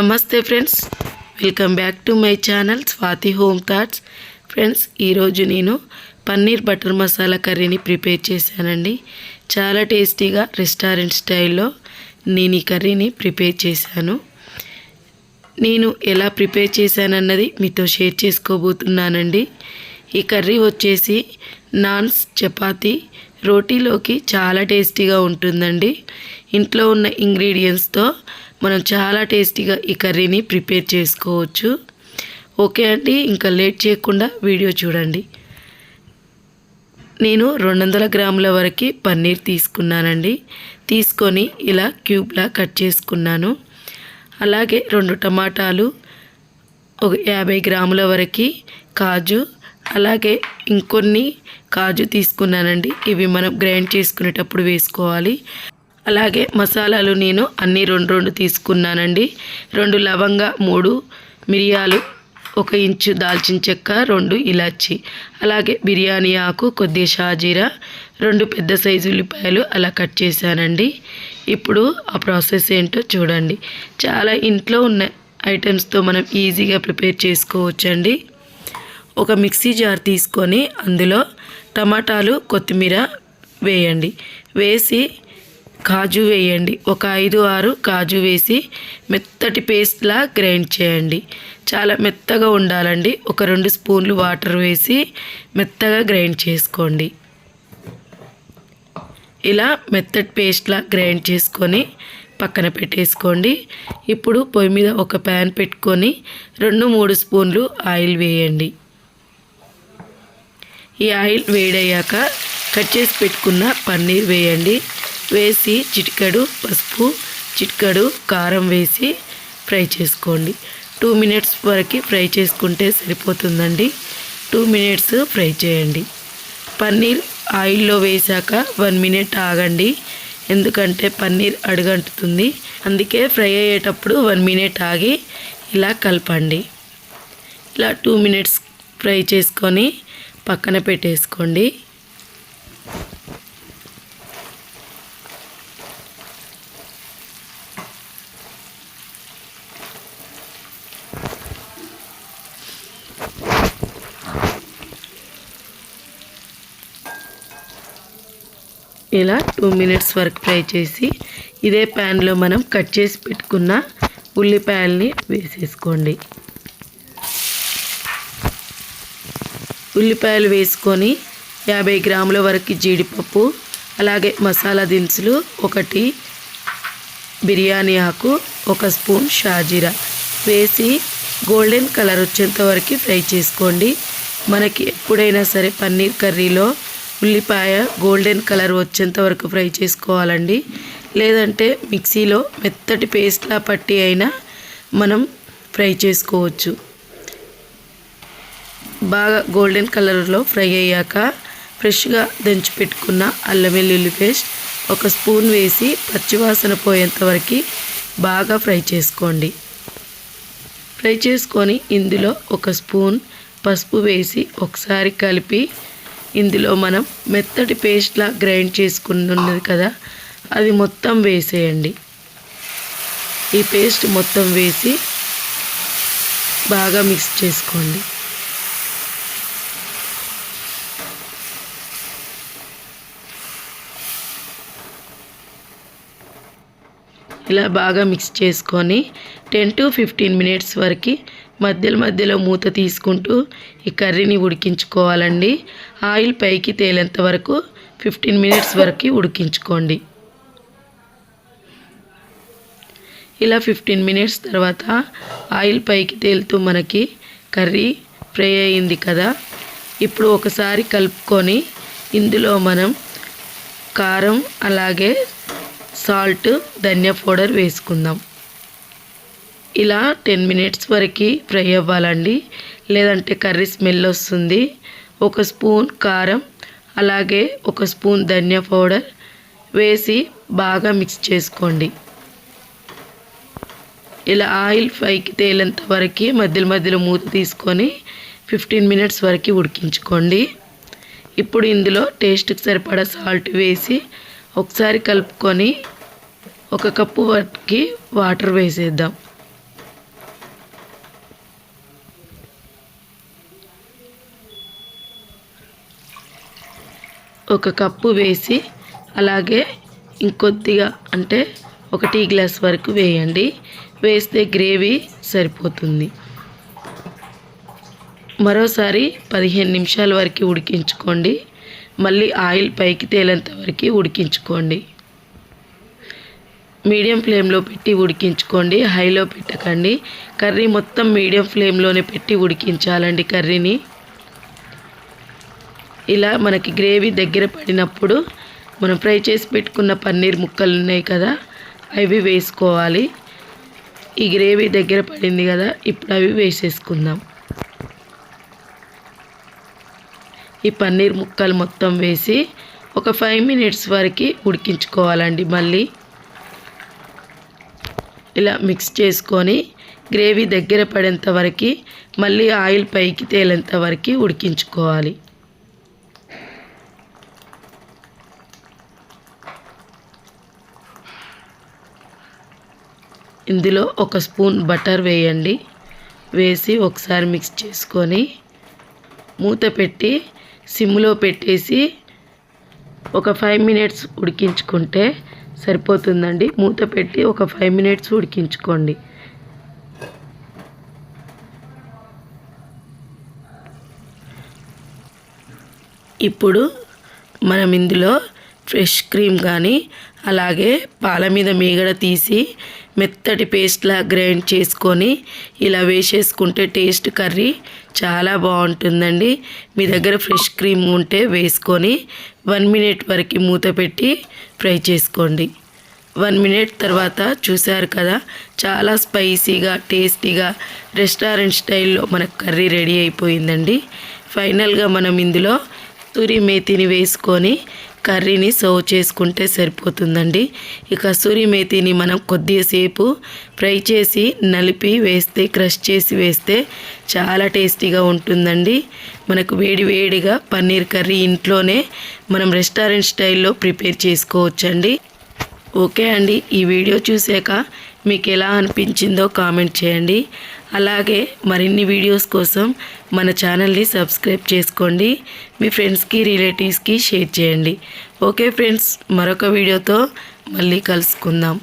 నమస్తే friends welcome back to my channel Swathi home thoughts. Friends ఈరోజు నేను paneer butter masala కర్రీని ప్రిపేర్ చేశానండి. చాలా టేస్టీగా రెస్టారెంట్ స్టైల్లో నేను ఈ కర్రీని ప్రిపేర్ చేశాను. నేను ఎలా ప్రిపేర్ చేశానన్నది మీతో షేర్ చేసుకోబోతున్నానండి. ఈ కర్రీ వచ్చేసి నాన్స్ చపాతీ రోటీలోకి చాలా టేస్టీగా ఉంటుందండి. ఇంట్లో ఉన్న ఇంగ్రీడియంట్స్తో మనం చాలా టేస్టీగా ఈ కర్రీని ప్రిపేర్ చేసుకోవచ్చు. ఓకే అండి ఇంకా లేట్ చేయకుండా వీడియో చూడండి. నేను రెండు వందల గ్రాముల వరకు పన్నీర్ తీసుకున్నానండి. తీసుకొని ఇలా క్యూబ్లా కట్ చేసుకున్నాను. అలాగే రెండు టమాటాలు ఒక యాభై గ్రాముల వరకు కాజు అలాగే ఇంకొన్ని కాజు తీసుకున్నానండి. ఇవి మనం గ్రైండ్ చేసుకునేటప్పుడు వేసుకోవాలి. అలాగే మసాలాలు నేను అన్ని రెండు రెండు తీసుకున్నానండి. రెండు లవంగ మూడు మిరియాలు ఒక ఇంచు దాల్చిన చెక్క రెండు ఇలాచి. అలాగే బిర్యానీ ఆకు కొద్దిగా షాజీరా రెండు పెద్ద సైజు ఉల్లిపాయలు అలా కట్ చేశానండి. ఇప్పుడు ఆ ప్రాసెస్ ఏంటో చూడండి. చాలా ఇంట్లో ఉన్న ఐటమ్స్తో మనం ఈజీగా ప్రిపేర్ చేసుకోవచ్చండి. ఒక మిక్సీ జార్ తీసుకొని అందులో టమాటాలు కొత్తిమీర వేయండి. వేసి కాజు వేయండి. ఒక ఐదు ఆరు కాజు వేసి మెత్తటి పేస్ట్లా గ్రైండ్ చేయండి. చాలా మెత్తగా ఉండాలండి. ఒక రెండు స్పూన్లు వాటర్ వేసి మెత్తగా గ్రైండ్ చేసుకోండి. ఇలా మెత్తటి పేస్ట్లా గ్రైండ్ చేసుకొని పక్కన పెట్టేసుకోండి. ఇప్పుడు పొయ్యి మీద ఒక ప్యాన్ పెట్టుకొని రెండు మూడు స్పూన్లు ఆయిల్ వేయండి. ఈ ఆయిల్ వేడయ్యాక కట్ చేసి పెట్టుకున్న పన్నీర్ వేయండి. వేసి చిటికెడు పసుపు చిటికెడు కారం వేసి ఫ్రై చేసుకోండి. టూ మినిట్స్ వరకు ఫ్రై చేసుకుంటే సరిపోతుందండి. టూ మినిట్స్ ఫ్రై చేయండి. పన్నీర్ ఆయిల్లో వేశాక వన్ మినిట్ ఆగండి. ఎందుకంటే పన్నీర్ అడుగంటుతుంది. అందుకే ఫ్రై అయ్యేటప్పుడు వన్ మినిట్ ఆగి ఇలా కలపండి. ఇలా టూ మినిట్స్ ఫ్రై చేసుకొని పక్కన పెట్టేసుకోండి. ఇలా టూ మినిట్స్ వరకు ఫ్రై చేసి ఇదే ప్యాన్లో మనం కట్ చేసి పెట్టుకున్న ఉల్లిపాయల్ని వేసేసుకోండి. ఉల్లిపాయలు వేసుకొని యాభై గ్రాముల వరకు జీడిపప్పు అలాగే మసాలా దినుసులు ఒకటి బిర్యానీ ఆకు ఒక స్పూన్ షాజీరా వేసి గోల్డెన్ కలర్ వచ్చేంత వరకు ఫ్రై చేసుకోండి. మనకి ఎప్పుడైనా సరే పన్నీర్ కర్రీలో ఉల్లిపాయ గోల్డెన్ కలర్ వచ్చేంత వరకు ఫ్రై చేసుకోవాలండి. లేదంటే మిక్సీలో మెత్తటి పేస్ట్లా పట్టి అయినా మనం ఫ్రై చేసుకోవచ్చు. బాగా గోల్డెన్ కలర్లో ఫ్రై అయ్యాక ఫ్రెష్గా దంచి పెట్టుకున్న అల్లం వెల్లుల్లి పేస్ట్ ఒక స్పూన్ వేసి పచ్చివాసన పోయేంత వరకు బాగా ఫ్రై చేసుకోండి. ఫ్రై చేసుకొని ఇందులో ఒక స్పూన్ పసుపు వేసి ఒకసారి కలిపి ఇందులో మనం మెత్తటి పేస్ట్లా గ్రైండ్ చేసుకున్నది కదా అది మొత్తం వేసేయండి. ఈ పేస్ట్ మొత్తం వేసి బాగా మిక్స్ చేసుకోండి. ఇలా బాగా మిక్స్ చేసుకొని టెన్ టు ఫిఫ్టీన్ మినిట్స్ వరకు మధ్యలో మధ్యలో మూత తీసుకుంటూ ఈ కర్రీని ఉడికించుకోవాలండి. ఆయిల్ పైకి తేలేంత వరకు ఫిఫ్టీన్ మినిట్స్ వరకు ఉడికించుకోండి. ఇలా ఫిఫ్టీన్ మినిట్స్ తర్వాత ఆయిల్ పైకి తేలుతూ మనకి కర్రీ ఫ్రై అయింది కదా. ఇప్పుడు ఒకసారి కలుపుకొని ఇందులో మనం కారం అలాగే సాల్ట్ ధనియా పౌడర్ వేసుకుందాం. ఇలా టెన్ మినిట్స్ వరకు ఫ్రై అవ్వాలండి. లేదంటే కర్రీ స్మెల్ వస్తుంది. ఒక స్పూన్ కారం అలాగే ఒక స్పూన్ ధనియా పౌడర్ వేసి బాగా మిక్స్ చేసుకోండి. ఇలా ఆయిల్ పైకి తేలేంత వరకు మధ్యలో మధ్యలో మూత తీసుకొని ఫిఫ్టీన్ మినిట్స్ వరకు ఉడికించుకోండి. ఇప్పుడు ఇందులో టేస్ట్కి సరిపడా సాల్ట్ వేసి ఒకసారి కలుపుకొని ఒక కప్పు వాటికి వాటర్ వేసేద్దాం. ఒక కప్పు వేసి అలాగే ఇంకొద్దిగా అంటే ఒక టీ గ్లాస్ వరకు వేయండి. వేస్తే గ్రేవీ సరిపోతుంది. మరోసారి పదిహేను నిమిషాల వరకు ఉడికించుకోండి. మళ్ళీ ఆయిల్ పైకి తేలేంత వరకు ఉడికించుకోండి. మీడియం ఫ్లేమ్లో పెట్టి ఉడికించుకోండి. హైలో పెట్టకండి. కర్రీ మొత్తం మీడియం ఫ్లేమ్లోనే పెట్టి ఉడికించాలండి కర్రీని. ఇలా మనకి గ్రేవీ దగ్గర పడినప్పుడు మనం ఫ్రై చేసి పెట్టుకున్న పన్నీర్ ముక్కలు ఉన్నాయి కదా అవి వేసుకోవాలి. ఈ గ్రేవీ దగ్గర పడింది కదా ఇప్పుడు అవి వేసేసుకుందాం. ఈ పన్నీర్ ముక్కలు మొత్తం వేసి ఒక ఫైవ్ మినిట్స్ వరకు ఉడికించుకోవాలండి మళ్ళీ. ఇలా మిక్స్ చేసుకొని గ్రేవీ దగ్గర పడేంత వరకు మళ్ళీ ఆయిల్ పైకి తేలేంత వరకు ఉడికించుకోవాలి. ఇందులో ఒక స్పూన్ బటర్ వేయండి. వేసి ఒకసారి మిక్స్ చేసుకొని మూత పెట్టి సిమ్లో పెట్టేసి ఒక ఫైవ్ మినిట్స్ ఉడికించుకుంటే సరిపోతుందండి. మూత పెట్టి ఒక ఫైవ్ మినిట్స్ ఉడికించుకోండి. ఇప్పుడు మనం ఇందులో ఫ్రెష్ క్రీమ్ కానీ అలాగే పాల మీద మీగడ తీసి మెత్తటి పేస్ట్లా గ్రైండ్ చేసుకొని ఇలా వేసేసుకుంటే టేస్ట్ కర్రీ చాలా బాగుంటుందండి. మీ దగ్గర ఫ్రెష్ క్రీమ్ ఉంటే వేసుకొని వన్ మినిట్ వరకు మూత పెట్టి ఫ్రై చేసుకోండి. వన్ మినిట్ తర్వాత చూశారు కదా చాలా స్పైసీగా టేస్టీగా రెస్టారెంట్ స్టైల్లో మనకు కర్రీ రెడీ అయిపోయిందండి. ఫైనల్గా మనం ఇందులో తురి మేతిని వేసుకొని కర్రీని సర్వ్ చేసుకుంటే సరిపోతుందండి. ఈ కస్తూరి మేతిని మనం కొద్దిసేపు ఫ్రై చేసి నలిపి వేస్తే క్రష్ చేసి వేస్తే చాలా టేస్టీగా ఉంటుందండి. మనకు వేడి వేడిగా పన్నీర్ కర్రీ ఇంట్లోనే మనం రెస్టారెంట్ స్టైల్లో ప్రిపేర్ చేసుకోవచ్చండి. ఓకే అండి ఈ వీడియో చూసాక మీకు ఎలా అనిపించిందో కామెంట్ చేయండి. అలాగే మరిన్ని వీడియోస్ కోసం మన ఛానల్ని సబ్స్క్రైబ్ చేసుకోండి. మీ ఫ్రెండ్స్కి రిలేటివ్స్కి షేర్ చేయండి. ఓకే ఫ్రెండ్స్ మరొక వీడియోతో మళ్ళీ కలుసుకుందాం.